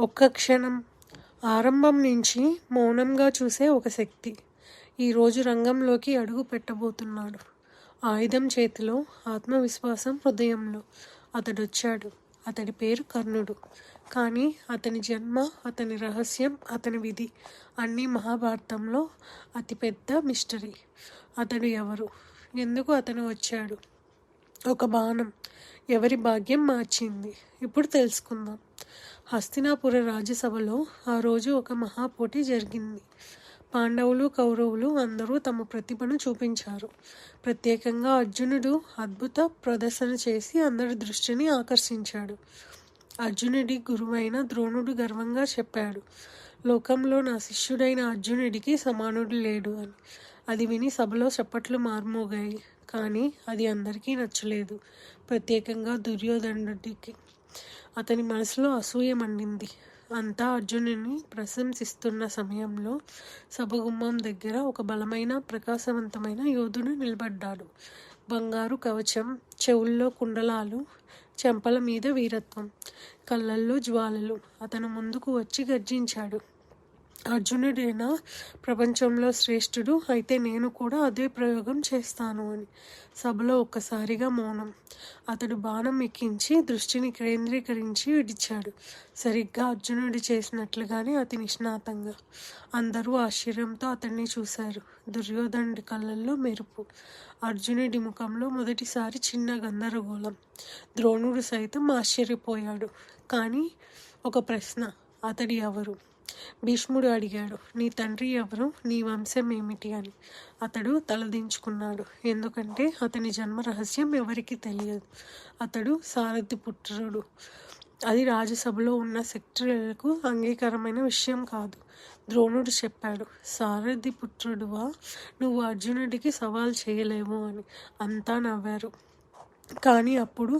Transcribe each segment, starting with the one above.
ఒక్క క్షణం. ఆరంభం నుంచి మౌనంగా చూసే ఒక శక్తి. ఈరోజు రంగంలోకి అడుగు పెట్టబోతున్నాడు. ఆయుధం చేతిలో ఆత్మవిశ్వాసం హృదయంలో. అతడొచ్చాడు. అతడి పేరు కర్ణుడు. కానీ అతని జన్మ అతని రహస్యం అతని విధి అన్నీ మహాభారతంలో అతిపెద్ద మిస్టరీ. అతడు ఎవరు? ఎందుకు అతను వచ్చాడు? ఒక బాణం ఎవరి భాగ్యం మార్చింది? ఇప్పుడు తెలుసుకుందాం. హస్తినాపుర రాజ్యసభలో ఆ రోజు ఒక మహాపోటీ జరిగింది. పాండవులు కౌరవులు అందరూ తమ ప్రతిభను చూపించారు. ప్రత్యేకంగా అర్జునుడు అద్భుత ప్రదర్శన చేసి అందరి దృష్టిని ఆకర్షించాడు. అర్జునుడి గురువైన ద్రోణుడు గర్వంగా చెప్పాడు. లోకంలో నా శిష్యుడైన అర్జునుడికి సమానుడు లేడు అని. అది విని సభలో చప్పట్లు మార్మోగాయి. కానీ అది అందరికీ నచ్చలేదు. ప్రత్యేకంగా దుర్యోధనుడికి. అతని మనసులో అసూయ మండింది. అంతా అర్జునుని ప్రశంసిస్తున్న సమయంలో సభగుమ్మం దగ్గర ఒక బలమైన ప్రకాశవంతమైన యోధుడు నిలబడ్డాడు. బంగారు కవచం చెవుల్లో కుండలాలు చెంపల మీద వీరత్వం కళ్ళల్లో జ్వాలలు. అతను ముందుకు వచ్చి గర్జించాడు. అర్జునుడేనా ప్రపంచంలో శ్రేష్ఠుడు. అయితే నేను కూడా అదే ప్రయోగం చేస్తాను అని. సభలో ఒక్కసారిగా మౌనం. అతడు బాణం ఎక్కించి దృష్టిని కేంద్రీకరించి విడిచాడు. సరిగ్గా అర్జునుడు చేసినట్లుగానే అతి నిష్ణాతంగా. అందరూ ఆశ్చర్యంతో అతన్ని చూశారు. దుర్యోధనుడి కళ్ళల్లో మెరుపు. అర్జునుడి ముఖంలో మొదటిసారి చిన్న గందరగోళం. ద్రోణుడు సైతం ఆశ్చర్యపోయాడు. కానీ ఒక ప్రశ్న. అతడి ఎవరు? భీష్ముడు అడిగాడు నీ తండ్రి ఎవరు? నీ వంశం ఏమిటి? అని. అతడు తలదించుకున్నాడు ఎందుకంటే అతని జన్మ రహస్యం ఎవరికి తెలియదు. అతడు సారథి పుత్రుడు. అది రాజ్యసభలో ఉన్న సెక్రటరీలకు అంగీకారమైన విషయం కాదు ద్రోణుడు చెప్పాడు. సారథి పుత్రుడువా? నువ్వు అర్జునుడికి సవాల్ చేయలేవు అని అంతా నవ్వారు. కానీ అప్పుడు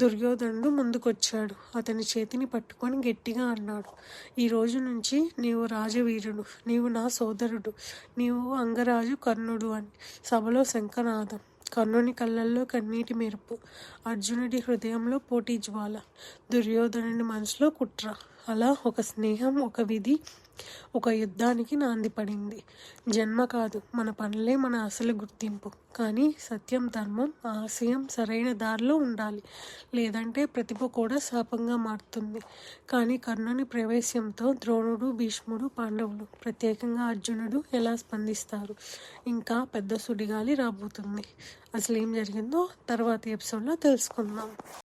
దుర్యోధనుడు ముందుకొచ్చాడు. అతని చేతిని పట్టుకొని గట్టిగా అన్నాడు ఈ రోజు నుంచి నీవు రాజవీరుడు నీవు నా సోదరుడు నీవు అంగరాజు కర్ణుడు అని సభలో శంఖనాదం కర్ణుని కళ్ళల్లో కన్నీటి మెరుపు అర్జునుడి హృదయంలో పోటీ జ్వాల దుర్యోధనుడి మనసులో కుట్ర. అలా ఒక స్నేహం ఒక విధి ఒక యుద్ధానికి నాంది పడింది. జన్మ కాదు మన పనులే మన అసలు గుర్తింపు. కానీ సత్యం ధర్మం ఆశయం సరైన దారిలో ఉండాలి. లేదంటే ప్రతిభ కూడా శాపంగా మారుతుంది. కానీ కర్ణుని ప్రవేశంతో ద్రోణుడు భీష్ముడు పాండవులు ప్రత్యేకంగా అర్జునుడు ఎలా స్పందిస్తారు? ఇంకా పెద్ద సుడిగాలి రాబోతుంది. అసలు ఏం జరిగిందో తర్వాత ఎపిసోడ్లో తెలుసుకుందాం.